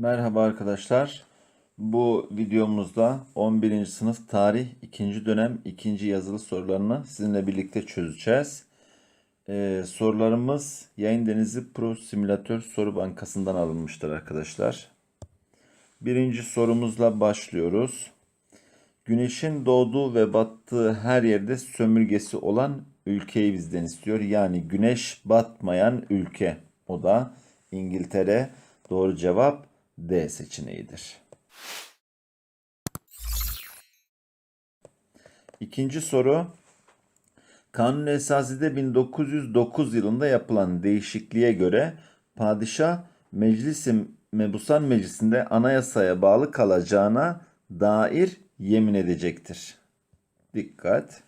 Merhaba arkadaşlar. Bu videomuzda 11. sınıf tarih 2. dönem 2. yazılı sorularını sizinle birlikte çözeceğiz. Ee, sorularımız Yayın Denizi Pro Simülatör Soru Bankası'ndan alınmıştır arkadaşlar. Birinci sorumuzla başlıyoruz. Güneşin doğduğu ve battığı her yerde sömürgesi olan ülkeyi bizden istiyor. Yani güneş batmayan ülke. O da İngiltere. Doğru cevap D seçeneğidir. İkinci soru. Kanun Esasi'de 1909 yılında yapılan değişikliğe göre padişah meclisi mebusan meclisinde anayasaya bağlı kalacağına dair yemin edecektir. Dikkat.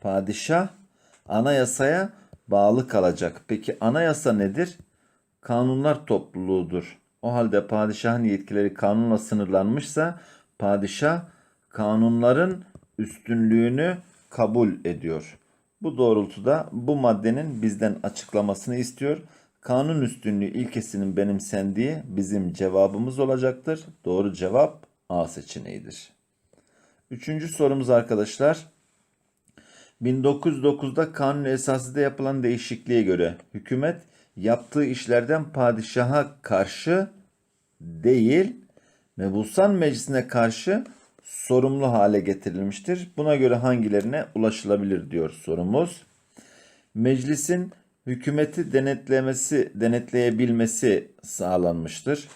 Padişah anayasaya bağlı kalacak. Peki anayasa nedir? Kanunlar topluluğudur. O halde padişahın yetkileri kanunla sınırlanmışsa padişah kanunların üstünlüğünü kabul ediyor. Bu doğrultuda bu maddenin bizden açıklamasını istiyor. Kanun üstünlüğü ilkesinin benimsendiği bizim cevabımız olacaktır. Doğru cevap A seçeneğidir. Üçüncü sorumuz arkadaşlar. 1909'da kanun esasında yapılan değişikliğe göre hükümet yaptığı işlerden padişaha karşı değil, mebusan meclisine karşı sorumlu hale getirilmiştir. Buna göre hangilerine ulaşılabilir diyor sorumuz. Meclisin hükümeti denetlemesi, denetleyebilmesi sağlanmıştır.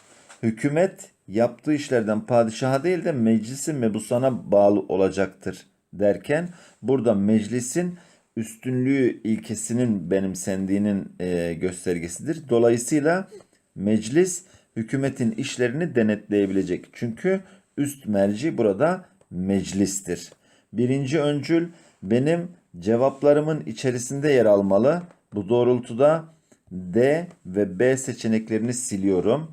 Hükümet yaptığı işlerden padişaha değil de meclisin mebusana bağlı olacaktır derken burada meclisin üstünlüğü ilkesinin benimsendiğinin e, göstergesidir. Dolayısıyla meclis hükümetin işlerini denetleyebilecek. Çünkü üst merci burada meclistir. Birinci öncül benim cevaplarımın içerisinde yer almalı. Bu doğrultuda D ve B seçeneklerini siliyorum.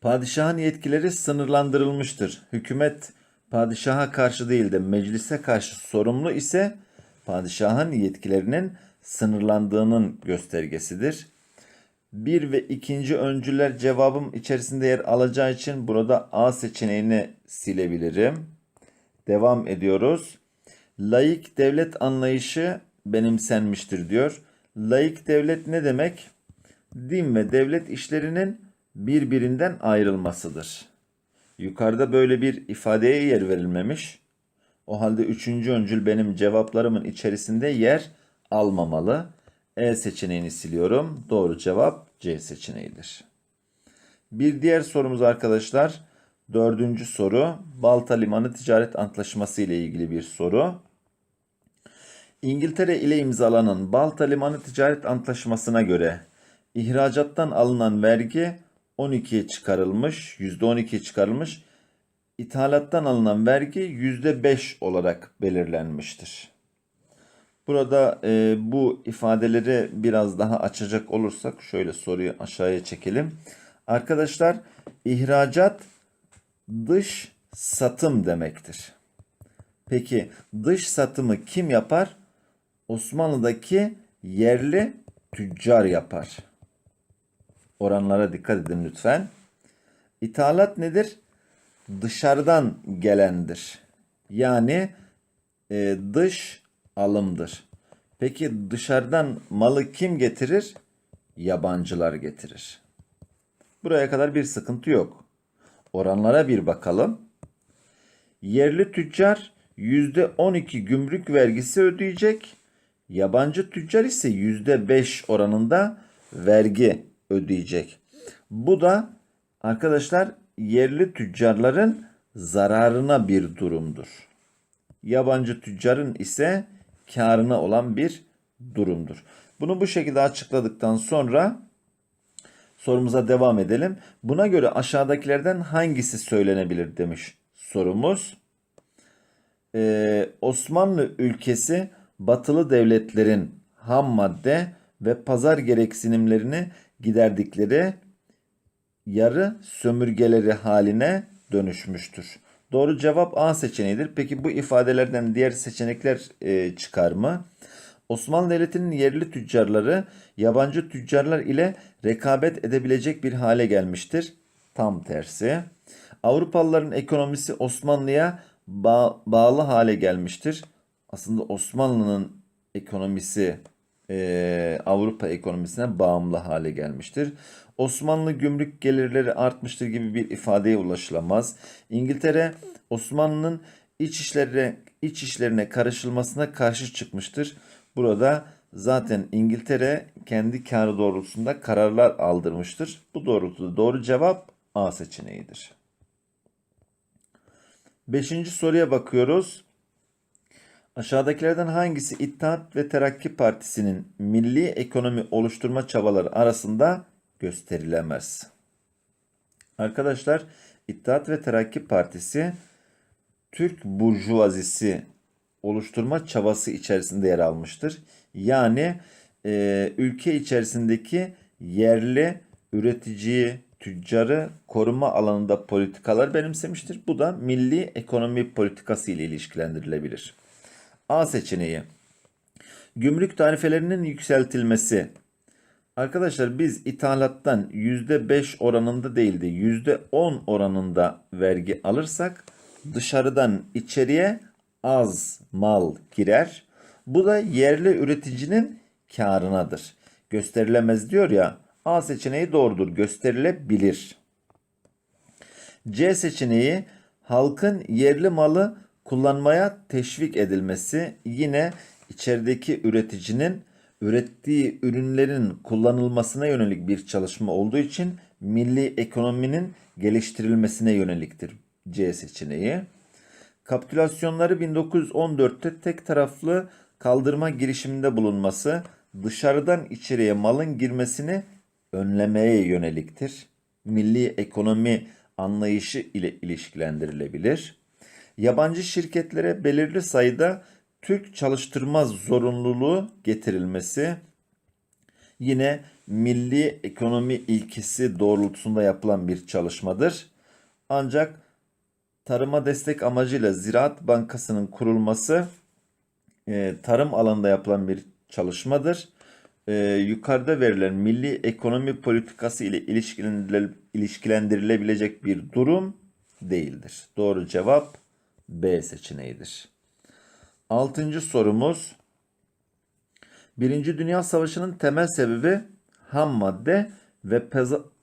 Padişahın yetkileri sınırlandırılmıştır. Hükümet padişaha karşı değil de meclise karşı sorumlu ise padişahın yetkilerinin sınırlandığının göstergesidir. Bir ve ikinci öncüler cevabım içerisinde yer alacağı için burada A seçeneğini silebilirim. Devam ediyoruz. Laik devlet anlayışı benimsenmiştir diyor. Laik devlet ne demek? Din ve devlet işlerinin birbirinden ayrılmasıdır. Yukarıda böyle bir ifadeye yer verilmemiş. O halde üçüncü öncül benim cevaplarımın içerisinde yer almamalı. E seçeneğini siliyorum. Doğru cevap C seçeneğidir. Bir diğer sorumuz arkadaşlar. Dördüncü soru. Balta Limanı Ticaret Antlaşması ile ilgili bir soru. İngiltere ile imzalanan Balta Limanı Ticaret Antlaşması'na göre ihracattan alınan vergi 12'ye çıkarılmış, %12'ye çıkarılmış. İthalattan alınan vergi %5 olarak belirlenmiştir. Burada e, bu ifadeleri biraz daha açacak olursak şöyle soruyu aşağıya çekelim. Arkadaşlar ihracat dış satım demektir. Peki dış satımı kim yapar? Osmanlı'daki yerli tüccar yapar. Oranlara dikkat edin lütfen. İthalat nedir? Dışarıdan gelendir. Yani e, dış alımdır. Peki dışarıdan malı kim getirir? Yabancılar getirir. Buraya kadar bir sıkıntı yok. Oranlara bir bakalım. Yerli tüccar %12 gümrük vergisi ödeyecek. Yabancı tüccar ise %5 oranında vergi ödeyecek. Bu da arkadaşlar yerli tüccarların zararına bir durumdur. Yabancı tüccarın ise karına olan bir durumdur. Bunu bu şekilde açıkladıktan sonra sorumuza devam edelim. Buna göre aşağıdakilerden hangisi söylenebilir demiş sorumuz. Ee, Osmanlı ülkesi batılı devletlerin ham madde ve pazar gereksinimlerini giderdikleri yarı sömürgeleri haline dönüşmüştür. Doğru cevap A seçeneğidir. Peki bu ifadelerden diğer seçenekler e, çıkar mı? Osmanlı Devleti'nin yerli tüccarları yabancı tüccarlar ile rekabet edebilecek bir hale gelmiştir. Tam tersi. Avrupalıların ekonomisi Osmanlı'ya ba- bağlı hale gelmiştir. Aslında Osmanlı'nın ekonomisi e, Avrupa ekonomisine bağımlı hale gelmiştir. Osmanlı gümrük gelirleri artmıştır gibi bir ifadeye ulaşılamaz. İngiltere Osmanlı'nın iç işlerine iç işlerine karışılmasına karşı çıkmıştır. Burada zaten İngiltere kendi karı doğrultusunda kararlar aldırmıştır. Bu doğrultuda doğru cevap A seçeneğidir. Beşinci soruya bakıyoruz. Aşağıdakilerden hangisi İttihat ve Terakki Partisi'nin milli ekonomi oluşturma çabaları arasında gösterilemez? Arkadaşlar İttihat ve Terakki Partisi Türk burjuvazisi oluşturma çabası içerisinde yer almıştır. Yani e, ülke içerisindeki yerli üreticiyi, tüccarı koruma alanında politikalar benimsemiştir. Bu da milli ekonomi politikası ile ilişkilendirilebilir. A seçeneği. Gümrük tarifelerinin yükseltilmesi. Arkadaşlar biz ithalattan %5 oranında değil de %10 oranında vergi alırsak dışarıdan içeriye az mal girer. Bu da yerli üreticinin karınadır. Gösterilemez diyor ya. A seçeneği doğrudur. Gösterilebilir. C seçeneği halkın yerli malı kullanmaya teşvik edilmesi yine içerideki üreticinin ürettiği ürünlerin kullanılmasına yönelik bir çalışma olduğu için milli ekonominin geliştirilmesine yöneliktir C seçeneği. Kapitülasyonları 1914'te tek taraflı kaldırma girişiminde bulunması dışarıdan içeriye malın girmesini önlemeye yöneliktir. Milli ekonomi anlayışı ile ilişkilendirilebilir. Yabancı şirketlere belirli sayıda Türk çalıştırma zorunluluğu getirilmesi yine milli ekonomi ilkesi doğrultusunda yapılan bir çalışmadır. Ancak tarıma destek amacıyla Ziraat Bankası'nın kurulması e, tarım alanında yapılan bir çalışmadır. E, yukarıda verilen milli ekonomi politikası ile ilişkilendirile- ilişkilendirilebilecek bir durum değildir. Doğru cevap B seçeneğidir. Altıncı sorumuz. Birinci Dünya Savaşı'nın temel sebebi ham madde ve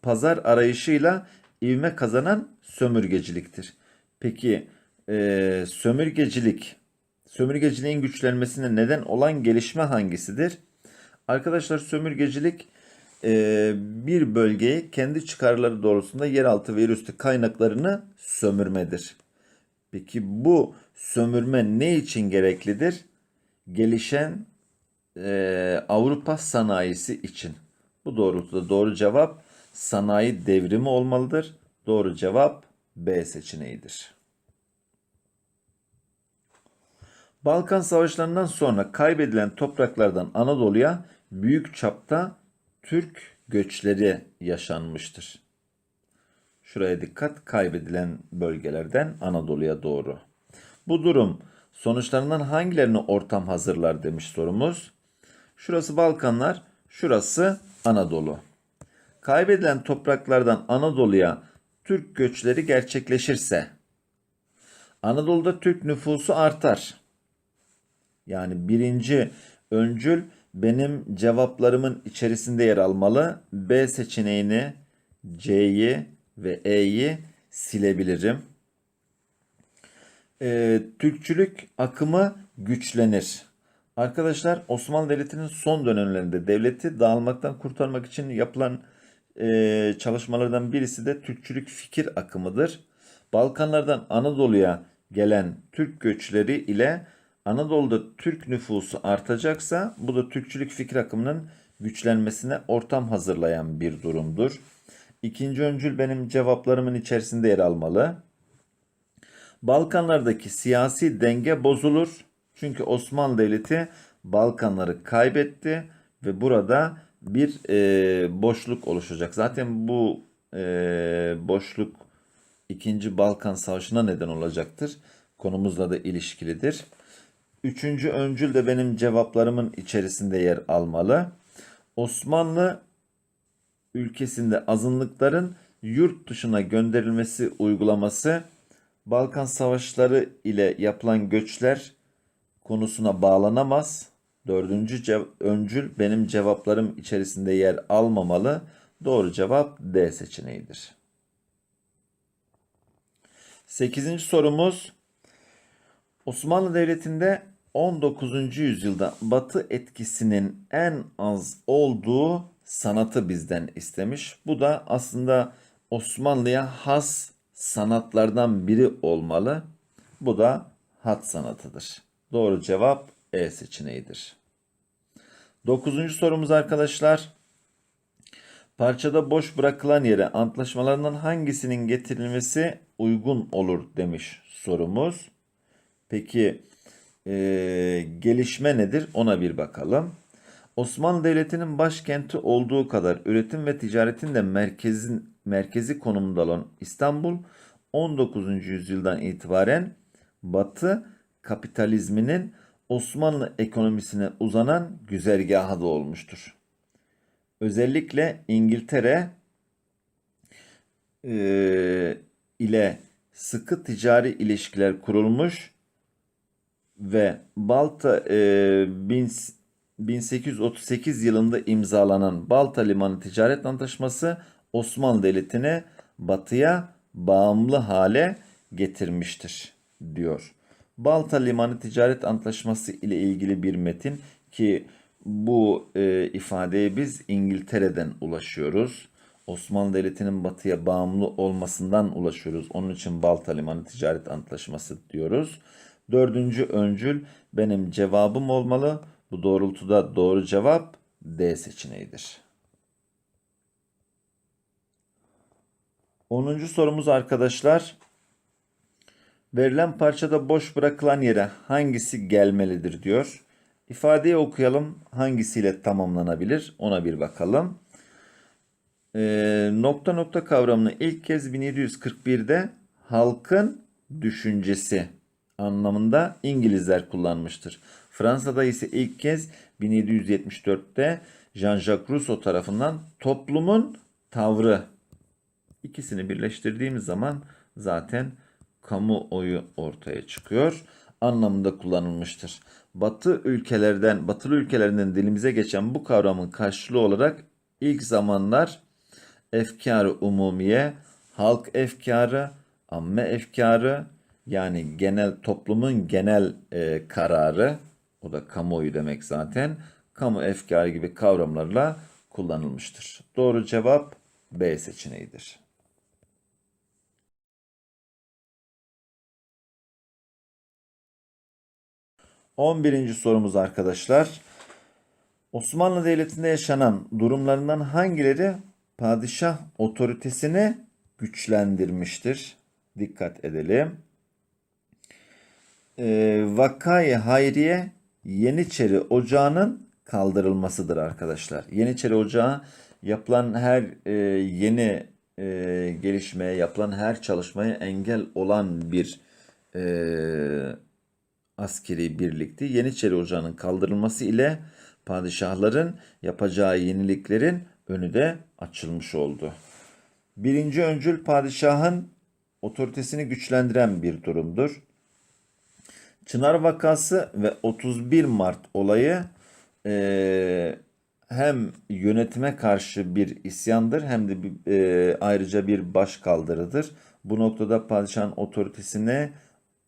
pazar arayışıyla ivme kazanan sömürgeciliktir. Peki e, sömürgecilik, sömürgeciliğin güçlenmesine neden olan gelişme hangisidir? Arkadaşlar sömürgecilik e, bir bölgeyi kendi çıkarları doğrultusunda yeraltı ve yerüstü kaynaklarını sömürmedir. Peki bu sömürme ne için gereklidir? Gelişen e, Avrupa sanayisi için. Bu doğrultuda doğru cevap sanayi devrimi olmalıdır. Doğru cevap B seçeneğidir. Balkan Savaşları'ndan sonra kaybedilen topraklardan Anadolu'ya büyük çapta Türk göçleri yaşanmıştır. Şuraya dikkat kaybedilen bölgelerden Anadolu'ya doğru. Bu durum sonuçlarından hangilerini ortam hazırlar demiş sorumuz. Şurası Balkanlar, şurası Anadolu. Kaybedilen topraklardan Anadolu'ya Türk göçleri gerçekleşirse Anadolu'da Türk nüfusu artar. Yani birinci öncül benim cevaplarımın içerisinde yer almalı. B seçeneğini C'yi ve E'yi silebilirim. Ee, Türkçülük akımı güçlenir. Arkadaşlar Osmanlı Devleti'nin son dönemlerinde devleti dağılmaktan kurtarmak için yapılan e, çalışmalardan birisi de Türkçülük fikir akımıdır. Balkanlardan Anadolu'ya gelen Türk göçleri ile Anadolu'da Türk nüfusu artacaksa bu da Türkçülük fikir akımının güçlenmesine ortam hazırlayan bir durumdur. İkinci öncül benim cevaplarımın içerisinde yer almalı. Balkanlardaki siyasi denge bozulur. Çünkü Osmanlı Devleti Balkanları kaybetti ve burada bir e, boşluk oluşacak. Zaten bu e, boşluk ikinci Balkan Savaşı'na neden olacaktır. Konumuzla da ilişkilidir. Üçüncü öncül de benim cevaplarımın içerisinde yer almalı. Osmanlı ülkesinde azınlıkların yurt dışına gönderilmesi uygulaması Balkan Savaşları ile yapılan göçler konusuna bağlanamaz. Dördüncü cev- öncül benim cevaplarım içerisinde yer almamalı. Doğru cevap D seçeneğidir. Sekizinci sorumuz Osmanlı Devleti'nde 19. yüzyılda Batı etkisinin en az olduğu sanatı bizden istemiş. Bu da aslında Osmanlı'ya has sanatlardan biri olmalı. Bu da hat sanatıdır. Doğru cevap E seçeneğidir. Dokuzuncu sorumuz arkadaşlar. Parçada boş bırakılan yere antlaşmalarından hangisinin getirilmesi uygun olur demiş sorumuz. Peki eee, gelişme nedir ona bir bakalım. Osmanlı Devleti'nin başkenti olduğu kadar üretim ve ticaretin de merkezin merkezi konumunda olan İstanbul 19. yüzyıldan itibaren Batı kapitalizminin Osmanlı ekonomisine uzanan güzergahı da olmuştur. Özellikle İngiltere eee, ile sıkı ticari ilişkiler kurulmuş ve Balta bin- 1838 yılında imzalanan Balta Limanı Ticaret Antlaşması Osmanlı Devleti'ni batıya bağımlı hale getirmiştir diyor. Balta Limanı Ticaret Antlaşması ile ilgili bir metin ki bu e, ifadeye biz İngiltere'den ulaşıyoruz. Osmanlı Devleti'nin batıya bağımlı olmasından ulaşıyoruz. Onun için Balta Limanı Ticaret Antlaşması diyoruz. Dördüncü öncül benim cevabım olmalı. Bu doğrultuda doğru cevap D seçeneğidir. Onuncu sorumuz arkadaşlar. Verilen parçada boş bırakılan yere hangisi gelmelidir diyor. İfadeyi okuyalım. Hangisiyle tamamlanabilir? Ona bir bakalım. Ee, nokta nokta kavramını ilk kez 1741'de halkın düşüncesi anlamında İngilizler kullanmıştır. Fransa'da ise ilk kez 1774'te Jean-Jacques Rousseau tarafından toplumun tavrı İkisini birleştirdiğimiz zaman zaten kamuoyu ortaya çıkıyor anlamında kullanılmıştır. Batı ülkelerden, batılı ülkelerden dilimize geçen bu kavramın karşılığı olarak ilk zamanlar efkarı umumiye, halk efkarı, amme efkarı yani genel toplumun genel e, kararı o da kamuoyu demek zaten kamu efkarı gibi kavramlarla kullanılmıştır. Doğru cevap B seçeneğidir. 11. sorumuz arkadaşlar. Osmanlı Devleti'nde yaşanan durumlarından hangileri padişah otoritesini güçlendirmiştir? Dikkat edelim. Ee, Vakayı Hayriye Yeniçeri Ocağı'nın kaldırılmasıdır arkadaşlar. Yeniçeri Ocağı yapılan her e, yeni e, gelişmeye, yapılan her çalışmaya engel olan bir e, askeri birlikti. Yeniçeri Ocağı'nın kaldırılması ile padişahların yapacağı yeniliklerin önü de açılmış oldu. Birinci öncül padişahın otoritesini güçlendiren bir durumdur. Çınar vakası ve 31 Mart olayı eee, hem yönetime karşı bir isyandır hem de bir, eee, ayrıca bir başkaldırıdır. Bu noktada padişahın otoritesine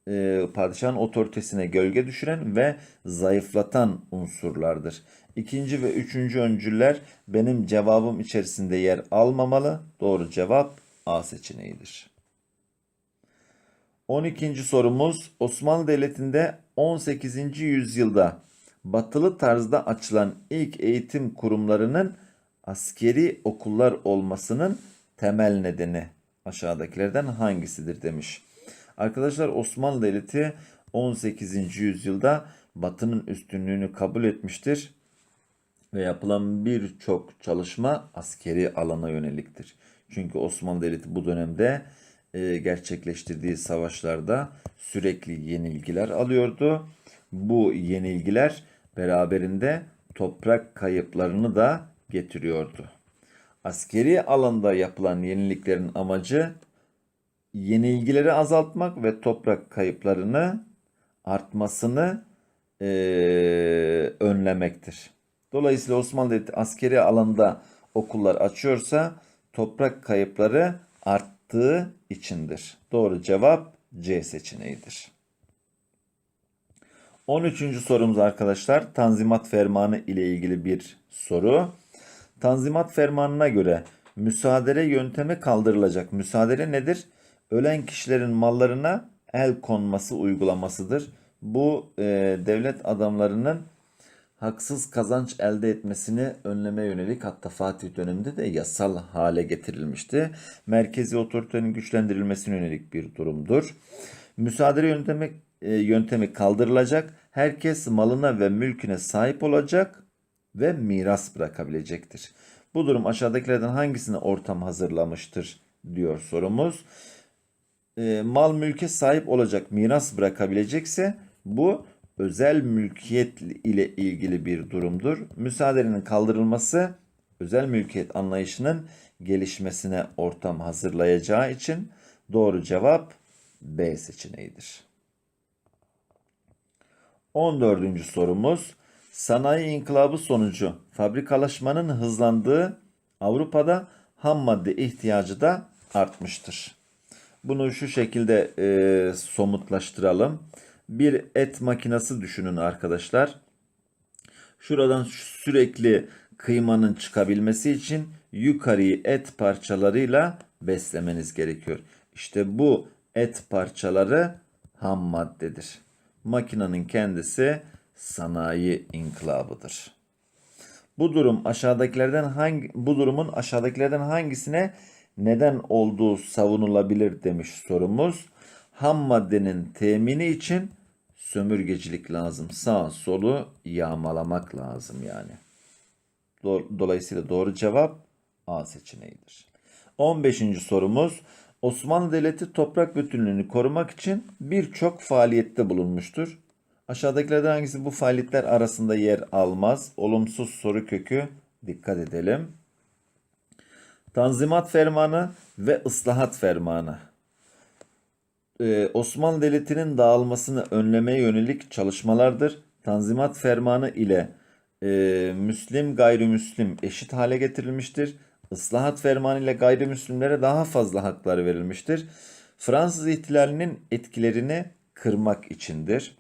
e, padişahın otoritesine gölge düşüren ve zayıflatan unsurlardır. İkinci ve üçüncü öncüller benim cevabım içerisinde yer almamalı. Doğru cevap A seçeneğidir. 12. sorumuz Osmanlı Devleti'nde 18. yüzyılda batılı tarzda açılan ilk eğitim kurumlarının askeri okullar olmasının temel nedeni aşağıdakilerden hangisidir demiş. Arkadaşlar Osmanlı Devleti 18. yüzyılda Batı'nın üstünlüğünü kabul etmiştir ve yapılan birçok çalışma askeri alana yöneliktir. Çünkü Osmanlı Devleti bu dönemde e, gerçekleştirdiği savaşlarda sürekli yenilgiler alıyordu. Bu yenilgiler beraberinde toprak kayıplarını da getiriyordu. Askeri alanda yapılan yeniliklerin amacı yenilgileri azaltmak ve toprak kayıplarını artmasını eee, önlemektir. Dolayısıyla Osmanlı askeri alanda okullar açıyorsa toprak kayıpları arttığı içindir. Doğru cevap C seçeneğidir. 13. sorumuz arkadaşlar Tanzimat Fermanı ile ilgili bir soru. Tanzimat Fermanı'na göre müsaadele yöntemi kaldırılacak. Müsaadele nedir? Ölen kişilerin mallarına el konması uygulamasıdır. Bu e, devlet adamlarının haksız kazanç elde etmesini önleme yönelik hatta Fatih döneminde de yasal hale getirilmişti. Merkezi otoritenin güçlendirilmesine yönelik bir durumdur. Müsaade yöntemi, e, yöntemi kaldırılacak. Herkes malına ve mülküne sahip olacak ve miras bırakabilecektir. Bu durum aşağıdakilerden hangisine ortam hazırlamıştır diyor sorumuz. E, mal mülke sahip olacak, miras bırakabilecekse bu özel mülkiyet ile ilgili bir durumdur. Müsaadenin kaldırılması özel mülkiyet anlayışının gelişmesine ortam hazırlayacağı için doğru cevap B seçeneğidir. 14. sorumuz sanayi inkılabı sonucu fabrikalaşmanın hızlandığı Avrupa'da ham madde ihtiyacı da artmıştır. Bunu şu şekilde e, somutlaştıralım. Bir et makinesi düşünün arkadaşlar. Şuradan sürekli kıymanın çıkabilmesi için yukarıyı et parçalarıyla beslemeniz gerekiyor. İşte bu et parçaları ham maddedir. Makinenin kendisi sanayi inkılabıdır. Bu durum aşağıdakilerden hangi bu durumun aşağıdakilerden hangisine neden olduğu savunulabilir demiş sorumuz. Ham maddenin temini için sömürgecilik lazım. Sağ solu yağmalamak lazım yani. Dolayısıyla doğru cevap A seçeneğidir. 15. sorumuz Osmanlı Devleti toprak bütünlüğünü korumak için birçok faaliyette bulunmuştur. Aşağıdakilerden hangisi bu faaliyetler arasında yer almaz? Olumsuz soru kökü dikkat edelim. Tanzimat Fermanı ve Islahat Fermanı. Ee, Osmanlı Devleti'nin dağılmasını önlemeye yönelik çalışmalardır. Tanzimat Fermanı ile e, Müslim gayrimüslim eşit hale getirilmiştir. Islahat Fermanı ile gayrimüslimlere daha fazla haklar verilmiştir. Fransız ihtilalinin etkilerini kırmak içindir.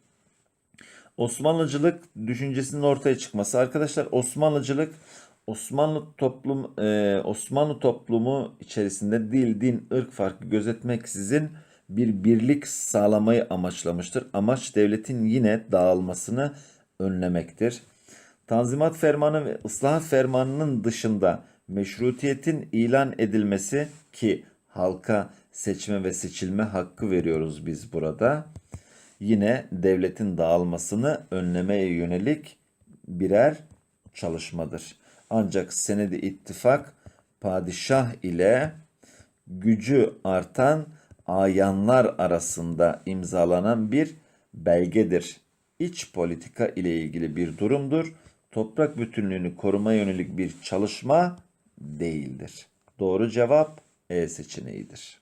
Osmanlıcılık düşüncesinin ortaya çıkması. Arkadaşlar Osmanlıcılık Osmanlı toplum e, Osmanlı toplumu içerisinde dil, din, ırk farkı gözetmeksizin bir birlik sağlamayı amaçlamıştır. Amaç devletin yine dağılmasını önlemektir. Tanzimat Fermanı ve Islahat Fermanı'nın dışında meşrutiyetin ilan edilmesi ki halka seçme ve seçilme hakkı veriyoruz biz burada. Yine devletin dağılmasını önlemeye yönelik birer çalışmadır. Ancak senedi ittifak padişah ile gücü artan ayanlar arasında imzalanan bir belgedir. İç politika ile ilgili bir durumdur. Toprak bütünlüğünü korumaya yönelik bir çalışma değildir. Doğru cevap E seçeneğidir.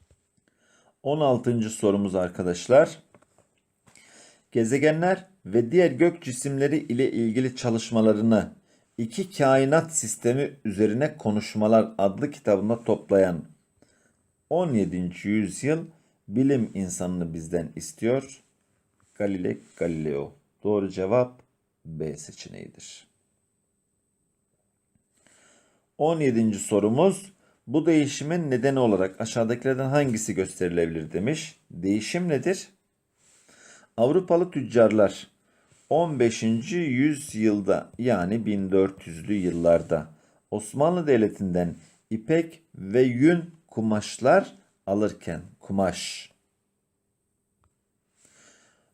16. sorumuz arkadaşlar. Gezegenler ve diğer gök cisimleri ile ilgili çalışmalarını İki Kainat Sistemi Üzerine Konuşmalar adlı kitabında toplayan 17. yüzyıl bilim insanını bizden istiyor. Galile Galileo. Doğru cevap B seçeneğidir. 17. sorumuz bu değişimin nedeni olarak aşağıdakilerden hangisi gösterilebilir demiş. Değişim nedir? Avrupalı tüccarlar 15. yüzyılda yani 1400'lü yıllarda Osmanlı Devleti'nden ipek ve yün kumaşlar alırken kumaş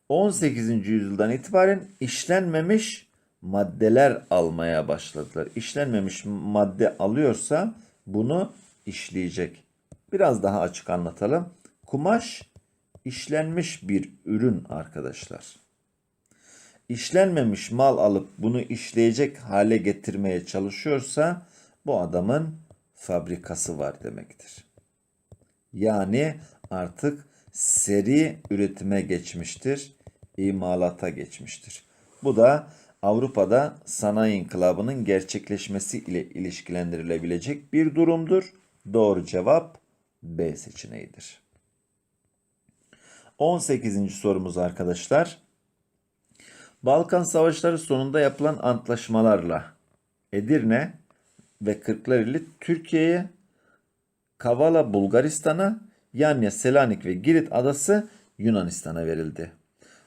18. yüzyıldan itibaren işlenmemiş maddeler almaya başladılar. İşlenmemiş madde alıyorsa bunu işleyecek. Biraz daha açık anlatalım. Kumaş işlenmiş bir ürün arkadaşlar işlenmemiş mal alıp bunu işleyecek hale getirmeye çalışıyorsa bu adamın fabrikası var demektir. Yani artık seri üretime geçmiştir, imalata geçmiştir. Bu da Avrupa'da sanayi inkılabının gerçekleşmesi ile ilişkilendirilebilecek bir durumdur. Doğru cevap B seçeneğidir. 18. sorumuz arkadaşlar. Balkan Savaşları sonunda yapılan antlaşmalarla Edirne ve Kırklareli Türkiye'ye, Kavala Bulgaristan'a, Yanya, Selanik ve Girit adası Yunanistan'a verildi.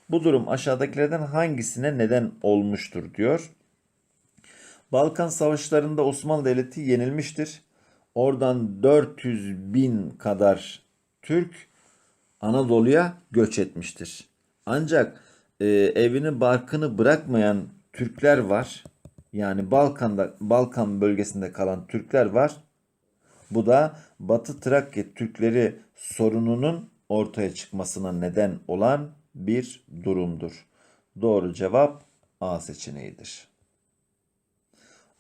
Bu durum aşağıdakilerden hangisine neden olmuştur diyor. Balkan Savaşları'nda Osmanlı Devleti yenilmiştir. Oradan 400 bin kadar Türk Anadolu'ya göç etmiştir. Ancak e, evini barkını bırakmayan Türkler var. Yani Balkan'da Balkan bölgesinde kalan Türkler var. Bu da Batı Trakya Türkleri sorununun ortaya çıkmasına neden olan bir durumdur. Doğru cevap A seçeneğidir.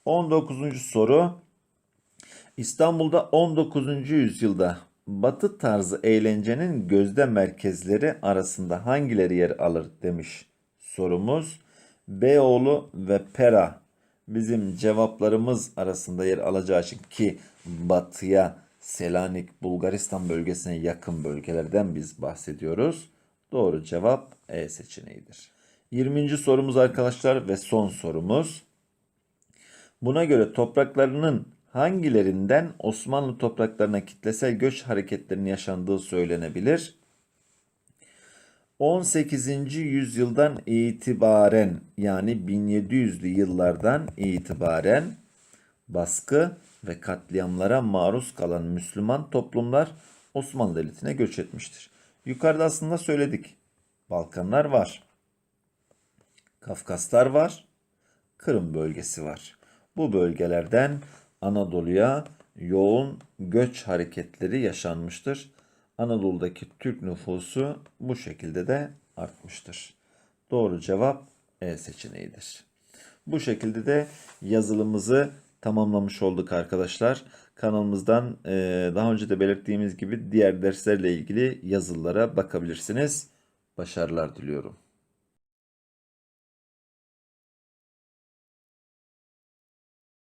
19. soru İstanbul'da 19. yüzyılda Batı tarzı eğlencenin gözde merkezleri arasında hangileri yer alır demiş sorumuz. Beyoğlu ve Pera bizim cevaplarımız arasında yer alacağı için ki batıya Selanik, Bulgaristan bölgesine yakın bölgelerden biz bahsediyoruz. Doğru cevap E seçeneğidir. 20. sorumuz arkadaşlar ve son sorumuz. Buna göre topraklarının hangilerinden Osmanlı topraklarına kitlesel göç hareketlerinin yaşandığı söylenebilir? 18. yüzyıldan itibaren yani 1700'lü yıllardan itibaren baskı ve katliamlara maruz kalan Müslüman toplumlar Osmanlı Devleti'ne göç etmiştir. Yukarıda aslında söyledik. Balkanlar var. Kafkaslar var. Kırım bölgesi var. Bu bölgelerden Anadolu'ya yoğun göç hareketleri yaşanmıştır. Anadolu'daki Türk nüfusu bu şekilde de artmıştır. Doğru cevap E seçeneğidir. Bu şekilde de yazılımızı tamamlamış olduk arkadaşlar. Kanalımızdan e, daha önce de belirttiğimiz gibi diğer derslerle ilgili yazılılara bakabilirsiniz. Başarılar diliyorum.